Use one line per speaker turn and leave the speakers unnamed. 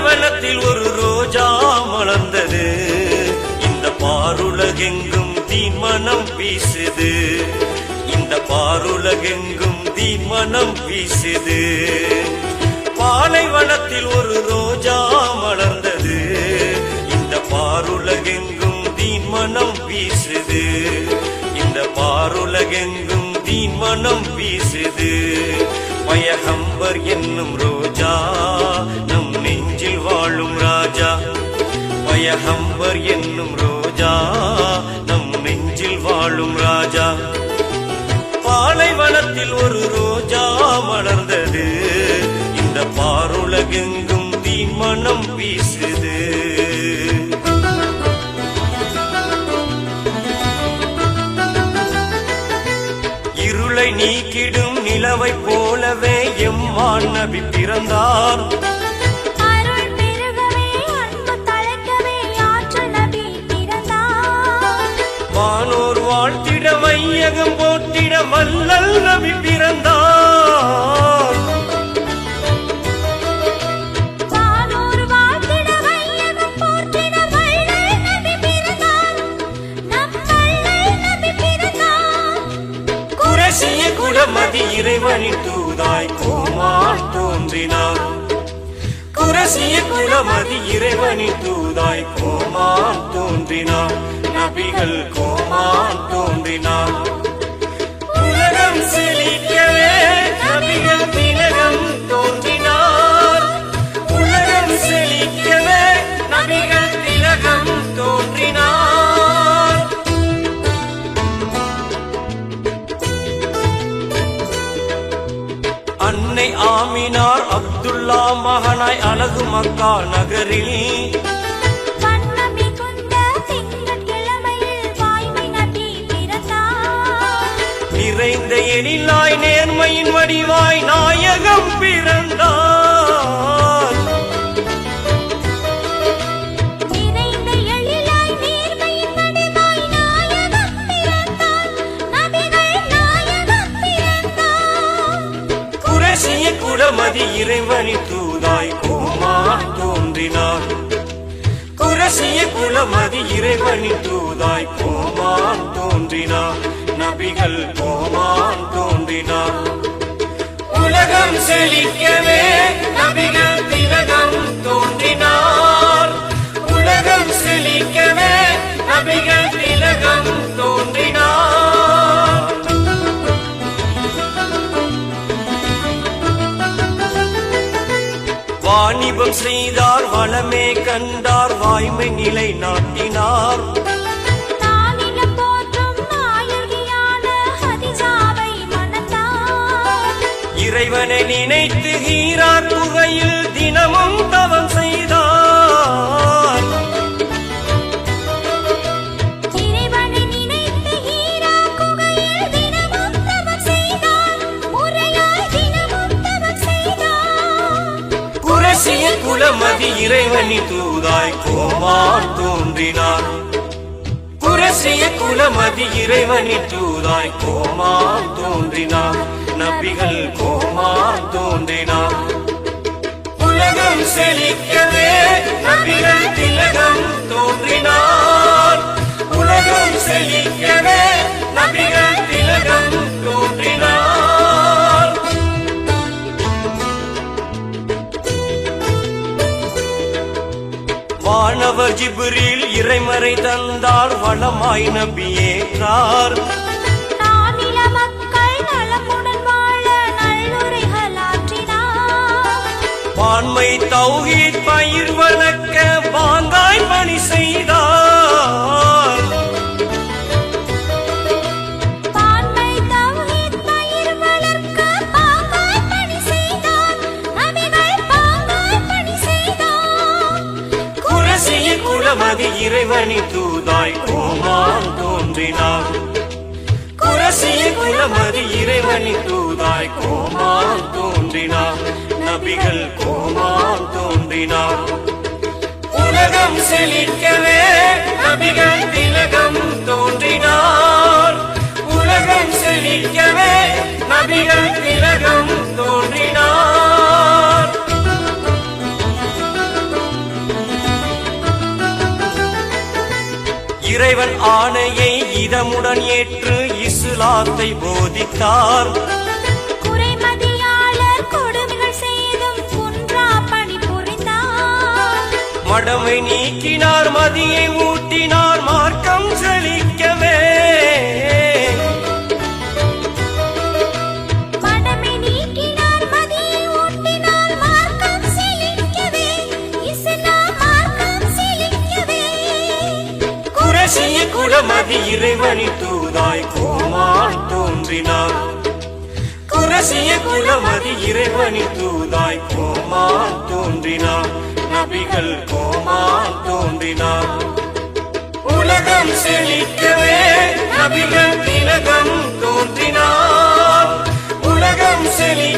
பாலைவனத்தில் ஒரு ரோஜா மலர்ந்தது. இந்த பாருலகெங்கும் தீமனம் வீசுது. இந்த பாருலகெங்கும் தீமனம் வீசுது. பாலைவனத்தில் ஒரு ரோஜா மலர்ந்தது. இந்த பாருலகெங்கும் தீமனம் வீசுது. இந்த பாருலகெங்கும் தீமனம் பயகம்பர் என்னும் ரோஜா நம் நெஞ்சில் வாழும் ராஜா. பாலைவனத்தில் ஒரு ரோஜா மலர்ந்தது. இந்த பாருலகெங்கும் தீமனம் வீசுது. இருளை நீக்கிடும் நிலவை போலவே எம்மான் நபி பிறந்தார். வானோர் வாழ்த்திட வையகம் போற்றிட வல்லல் நபி பிறந்தார். குரசிய குலமதி இறைவனின் தூதாய் கோமான் தோன்றினார். குரசிய குலமதி இறைவனின் தூதாய் கோமான் தோன்றினார். நபிகள் கோமான் தோன்றினார் உலகம் செழிக்கவே நபிகள் திலகம் தோன்றினார். உலகம் செழிக்கவே நபிகள் திலகம் தோன்றினார். அன்னை ஆமினார் அப்துல்லா மகனாய் அழகு மக்கா நகரில் நிறைந்த எழிலாய் நேர்மையின் வடிவாய் நாயகம் பிறந்தார். குரசிய குலமதி இறைவனின் தூதாய் கோமான் தோன்றினார். குரசிய குலமதி இறைவனின் தூதாய் கோமான் தோன்றினார். நபிகள் கோமான் தோன்றினார். உலகம் செழிக்கவே நபிகள் திலகம் தோன்றினார். உலகம் செழிக்கவே நபிகள் திலகம் தோன்றினார். வாணிபம் செய்தார் வளமே கண்டார் வாய்மை நிலை நாட்டினார். இறைவனை நினைத்து ஹீரார் குகையில் தினமும் தவம் செய்தார்.
இறைவனை
குலமதி இறைவனின் தூதாய் கோமான் தோன்றினார். குரசிய குலமதி இறைவனின் தூதாய் கோமான் தோன்றினார். நபிகள் கோமான் தோன்றினார் உலகம் செழிக்கவே நபிகள் திலகம் தோன்றினார். உலகம் செழிக்கவே நபிகள் திலகம் தோன்றினார். வானவர் ஜிபுரில் இறைமறை தந்தார் வளமாய் நபியேற்றார். பான்மை தௌஹீத் பயிர் வளர்க்க பாங்காய் பணி செய்தார். குரசிய குலமதி இறைவனி தூதாய் கோமான் தோன்றினார். குரசிய குலமதி இறைவனி தூதாய் கோமான் தோன்றினார். நபிகள் கோமான் தோன்றினார். உலகம் செழிக்கவே நபிகள் திலகம் தோன்றினார். உலகம் செழிக்கவே நபிகள் திலகம் தோன்றினார். இறைவன் ஆணையை இதமுடன் ஏற்று இஸ்லாத்தை போதித்தார். மடமை நீக்கினார் மதியை ஊட்டினார் மார்க்கம் செழிக்கவே. குலமதி இறைவனின் தூதாய் கோமான் தோன்றினார். குரசிய குலமதி இறைவனின் தூதாய் கோமான் தோன்றினார். நபிகள் கோமான் உலகம் செழிக்கவே நபிகள் திலகம் தோன்றினார். உலகம் செழி